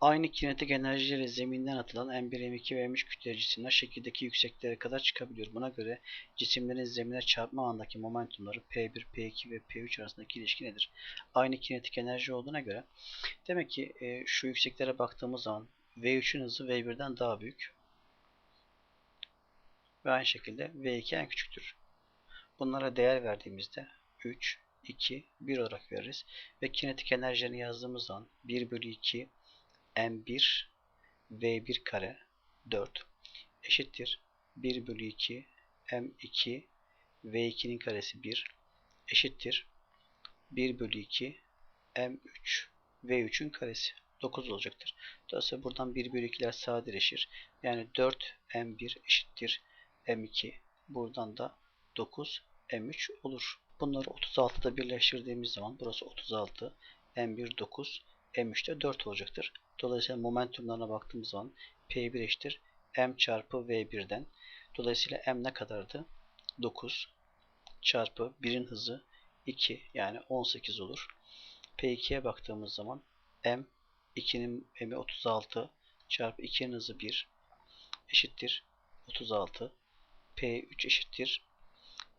Aynı kinetik enerjiyle zeminden atılan M1, M2 ve M3 kütle cisimler şekildeki yükseklere kadar çıkabiliyor. Buna göre cisimlerin zemine çarpma andaki momentumları P1, P2 ve P3 arasındaki ilişki nedir? Aynı kinetik enerji olduğuna göre demek ki e, şu yükseklere baktığımız zaman V3'ün hızı V1'den daha büyük. Ve aynı şekilde V2 en küçüktür. Bunlara değer verdiğimizde 3, 2, 1 olarak veririz. Ve kinetik enerjilerini yazdığımız zaman 1 bölü 2 M1 V1 kare 4 eşittir 1 bölü 2 M2 V2'nin karesi 1 eşittir 1 bölü 2 M3 V3'ün karesi 9 olacaktır. Dolayısıyla buradan 1 bölü 2'ler sadeleşir. Yani 4 M1 eşittir M2. Buradan da 9 M3 olur. Bunları 36'da birleştirdiğimiz zaman burası 36 M1 9 M3'te 4 olacaktır. Dolayısıyla momentumlarına baktığımız zaman P1 eşittir M çarpı V1'den. Dolayısıyla M ne kadardı? 9 çarpı 1'in hızı 2 yani 18 olur. P2'ye baktığımız zaman M 2'nin M'i 36 çarpı 2'nin hızı 1 eşittir 36. P3 eşittir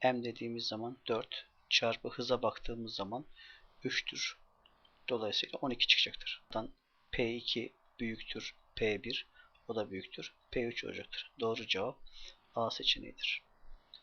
M dediğimiz zaman 4 çarpı hıza baktığımız zaman 3'tür. Dolayısıyla 12 çıkacaktır. Buradan P2 büyüktür P1 o da büyüktür P3 olacaktır. Doğru cevap A seçeneğidir.